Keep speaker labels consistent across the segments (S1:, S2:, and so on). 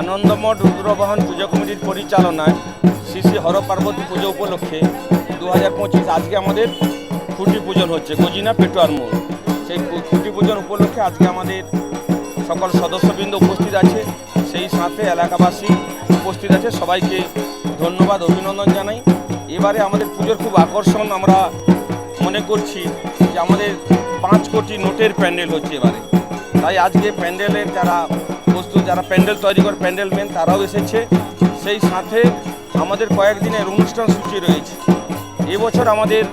S1: আনন্দমঠ রুদ্রবাহন পুজো কমিটির পরিচালনায় শ্রী শ্রী হর পার্বতী পুজো উপলক্ষে দু হাজার পঁচিশ আজকে আমাদের খুঁটি পূজন হচ্ছে, গজিনা পেটোয়ার মোড়। সেই খুঁটি পূজন উপলক্ষে আজকে আমাদের সকল সদস্যবৃন্দ উপস্থিত আছে, সেই সাথে এলাকাবাসী উপস্থিত আছে, সবাইকে ধন্যবাদ, অভিনন্দন জানাই। এবারে আমাদের পুজোর খুব আকর্ষণ আমরা মনে করছি যে আমাদের পাঁচ কোটি নোটের প্যান্ডেল হচ্ছে এবারে। তাই আজকে প্যান্ডেলের যারা যারা প্যান্ডেল তৈরি করে, প্যান্ডেল মেন তারাও এসেছে। সেই সাথে আমাদের কয়েকদিনের অনুষ্ঠান সূচি রয়েছে। এবছর আমাদের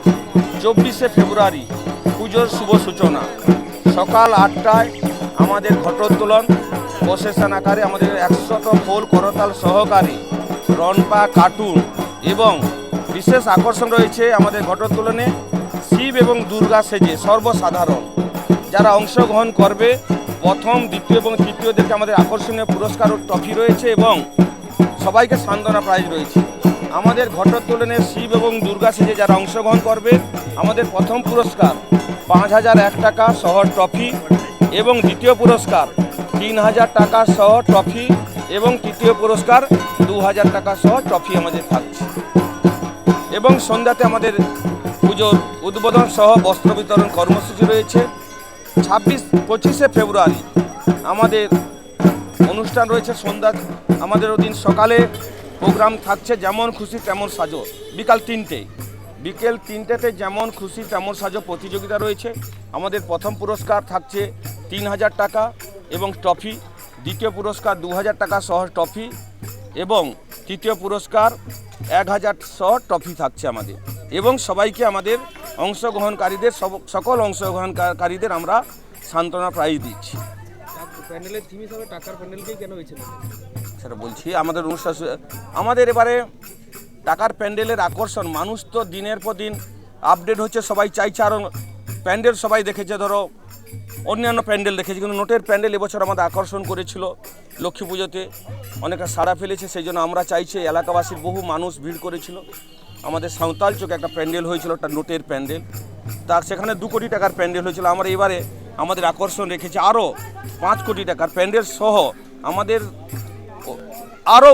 S1: চব্বিশে ফেব্রুয়ারি পুজোর শুভ সূচনা। সকাল আটটায় আমাদের ঘটোত্তোলন প্রসেশন আকারে আমাদের একশত ফুল করতাল সহকারে রনপা কার্টুন এবং বিশেষ আকর্ষণ রয়েছে আমাদের ঘটোত্তোলনে শিব এবং দুর্গা সেজে সর্বসাধারণ। যারা অংশগ্রহণ করবে প্রথম, দ্বিতীয় এবং তৃতীয়দেরকে আমাদের আকর্ষণীয় পুরস্কার ও ট্রফি রয়েছে এবং সবাইকে সান্ত্বনা প্রাইজ রয়েছে। আমাদের ঘটোত্তোলনে শিব এবং দুর্গা সেজে যারা অংশগ্রহণ করবে, আমাদের প্রথম পুরস্কার পাঁচ হাজার এক টাকা সহ ট্রফি এবং দ্বিতীয় পুরস্কার তিন হাজার টাকা সহ ট্রফি এবং তৃতীয় পুরস্কার দু হাজার টাকা সহ ট্রফি আমাদের থাকছে। এবং সন্ধ্যাতে আমাদের পুজোর উদ্বোধন সহ বস্ত্র বিতরণ কর্মসূচি রয়েছে। ছাব্বিশ পঁচিশে ফেব্রুয়ারি। আমাদের অনুষ্ঠান রয়েছে সন্ধ্যা, আমাদের ওদিন সকালে প্রোগ্রাম থাকছে যেমন খুশি তেমন সাজো। বিকাল তিনটে। বিকেল তিনটেতে যেমন খুশি তেমন সাজো প্রতিযোগিতা রয়েছে। আমাদের প্রথম পুরস্কার থাকছে তিন হাজার টাকা এবং ট্রফি। দ্বিতীয় পুরস্কার দু হাজার টাকা সহ ট্রফি এবং তৃতীয় পুরস্কার এক হাজার সহ ট্রফি থাকছে আমাদের। এবং সবাইকে আমাদের অংশগ্রহণকারীদের সব- সকল অংশগ্রহণকারীদের আমরা সান্ত্বনা প্রাইজ দিচ্ছি।
S2: প্যান্ডেলের থিম হিসাবে টাকার প্যান্ডেলকেই কেন হয়েছিল
S1: সেটা বলছি আমাদের অনুষ্ঠান আমাদের এবারে টাকার প্যান্ডেলের আকর্ষণ মানুষ তো দিনের পর দিন আপডেট হচ্ছে সবাই চাইছে আরও প্যান্ডেল সবাই দেখেছে ধরো অন্যান্য প্যান্ডেল দেখেছে কিন্তু নোটের প্যান্ডেল এবছর আমাদের আকর্ষণ করেছিল লক্ষ্মী পুজোতে। অনেকটা সাড়া ফেলেছে সেই জন্য আমরা চাইছি এলাকাবাসীর বহু মানুষ ভিড় করেছিল। আমাদের সাঁওতাল চোখে একটা প্যান্ডেল হয়েছিল, একটা নোটের প্যান্ডেল। তার সেখানে দু কোটি টাকার প্যান্ডেল হয়েছিল। আমরা এবারে আমাদের আকর্ষণ রেখেছে আরও পাঁচ কোটি টাকার প্যান্ডেল সহ আমাদের আরও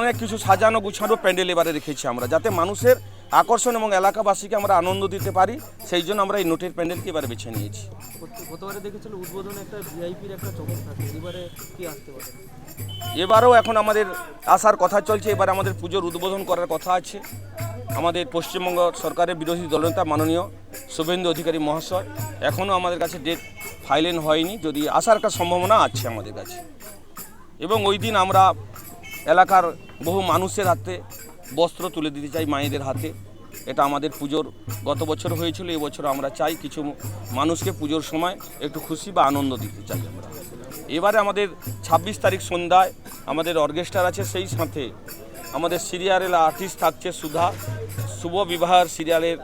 S1: অনেক কিছু সাজানো গুছানো প্যান্ডেল এবারে রেখেছি আমরা, যাতে মানুষের আকর্ষণ এবং এলাকাবাসীকে আমরা আনন্দ দিতে পারি সেই জন্য আমরা এই নোটের প্যান্ডেলকে এবারে বেছে নিয়েছি।
S2: গত- গতবারে দেখেছিল উদ্বোধনে একটা ভিআইপির একটা চমক থাকে এবারে কি আসতে পারে?
S1: এবারেও এখন আমাদের আসার কথা চলছে এবার আমাদের পুজোর উদ্বোধন করার কথা আছে। আমাদের পশ্চিমবঙ্গ সরকারের বিরোধী দলনেতা মাননীয় শুভেন্দু অধিকারী মহাশয় এখনও আমাদের কাছে ডেট ফাইলেন হয়নি যদি আসার একটা সম্ভাবনা আছে আমাদের কাছে। এবং ওই দিন আমরা এলাকার বহু মানুষের হাতে বস্ত্র তুলে দিতে চাই মায়েদের হাতে। এটা আমাদের পুজোর গত বছর হয়েছিল এবছর আমরা চাই কিছু মানুষকে পুজোর সময় একটু খুশি বা আনন্দ দিতে চাই আমরা। এবারে আমাদের ছাব্বিশ তারিখ সন্ধ্যায় আমাদের অর্কেস্ট্রার আছে, সেই সাথে আমাদের সিরিয়ালের আর্টিস্ট থাকছে সুধা, শুভ বিবাহের সিরিয়ালের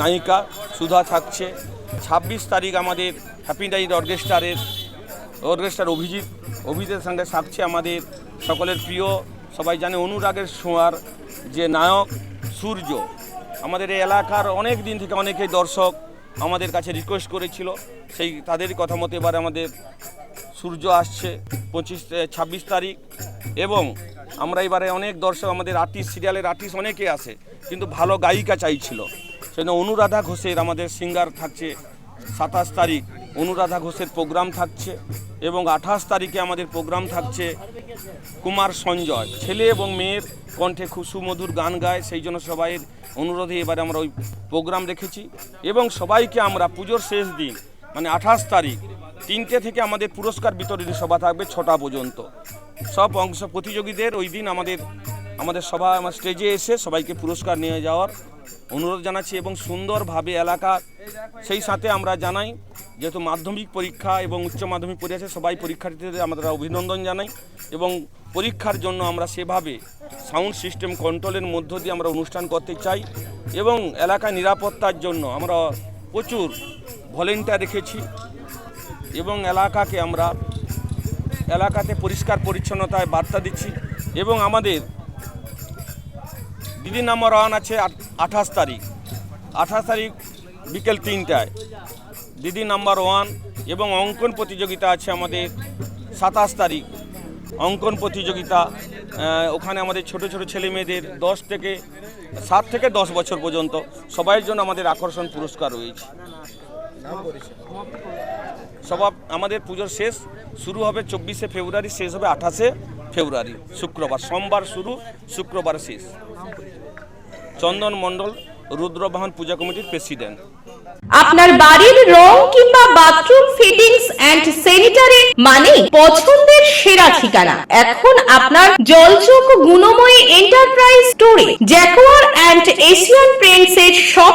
S1: নায়িকা সুধা থাকছে। ছাব্বিশ তারিখ আমাদের হ্যাপি নাইট অর্কেস্ট্রারের অর্কেস্ট্রার অভিজিৎ, অভিজিতের সঙ্গে থাকছে আমাদের সকলের প্রিয় সবাই জানে অনুরাগের ছোঁয়ার যে নায়ক সূর্য। আমাদের এই এলাকার অনেক দিন থেকে অনেকেই দর্শক আমাদের কাছে রিকোয়েস্ট করেছিল। সেই তাদেরই কথা মতো এবার আমাদের সূর্য আসছে পঁচিশ ছাব্বিশ তারিখ। এবং আমরা এবারে অনেক দর্শক, আমাদের আর্টিস্ট সিরিয়ালের আর্টিস্ট অনেকে আসে কিন্তু ভালো গায়িকা চাইছিল। সেজন্য অনুরাধা ঘোষের আমাদের সিঙ্গার থাকছে সাতাশ তারিখ। অনুরাধা ঘোষের প্রোগ্রাম থাকছে। এবং আঠাশ তারিখে আমাদের প্রোগ্রাম থাকছে কুমার সঞ্জয়। ছেলে এবং মেয়ের কণ্ঠে খুব গান গায়, সেই জন্য সবাইয়ের অনুরোধে এবারে আমরা ওই প্রোগ্রাম রেখেছি। এবং সবাইকে আমরা পুজোর শেষ দিন মানে আঠাশ তারিখ, তিনটে থেকে আমাদের পুরস্কার বিতরণী সভা থাকবে ছটা পর্যন্ত। সব অংশ প্রতিযোগীদের ওই দিন আমাদের আমাদের সবাই আমার স্টেজে এসে সবাইকে পুরস্কার নিয়ে যাওয়ার অনুরোধ জানাচ্ছি এবং সুন্দরভাবে এলাকা সেই সাথে আমরা জানাই, যেহেতু মাধ্যমিক পরীক্ষা এবং উচ্চ মাধ্যমিক পরীক্ষা সবাই পরীক্ষার্থীদের আমরা অভিনন্দন জানাই এবং পরীক্ষার জন্য আমরা সেভাবে সাউন্ড সিস্টেম কন্ট্রোলের মধ্য দিয়ে আমরা অনুষ্ঠান করতে চাই এবং এলাকা নিরাপত্তার জন্য আমরা প্রচুর ভলেন্টিয়ার রেখেছি এবং এলাকাকে আমরা, এলাকাতে পরিষ্কার পরিচ্ছন্নতায় বার্তা দিচ্ছি এবং আমাদের দিদি নাম্বার ওয়ান আছে আঠাশ তারিখ। আঠাশ তারিখ বিকেল তিনটায়। দিদি নাম্বার ওয়ান এবং অঙ্কন প্রতিযোগিতা আছে আমাদের সাতাশ তারিখ। অঙ্কন প্রতিযোগিতা ওখানে আমাদের ছোট ছোট ছেলে মেয়েদের দশ থেকে সাত থেকে দশ বছর পর্যন্ত সবাইয়ের জন্য আমাদের আকর্ষণ পুরস্কার রয়েছে। সবাব আমাদের পুজোর শেষ, শুরু হবে চব্বিশে ফেব্রুয়ারি, শেষ হবে আঠাশে ফেব্রুয়ারি, শুক্রবার। সোমবার শুরু, শুক্রবার শেষ। চন্দন মণ্ডল, রুদ্রবাহন পূজা কমিটির প্রেসিডেন্ট।
S3: আপনার বাড়ির রং কিংবা বাথরুম ফিটিংস এন্ড স্যানিটারি মানে পছন্দের সেরা ঠিকানা। এখন আপনার জলচোখ গুণময়ী এন্টারপ্রাইজ স্টোরে জ্যাকোয়ার অ্যান্ড এশিয়ান পেন্টস এর সব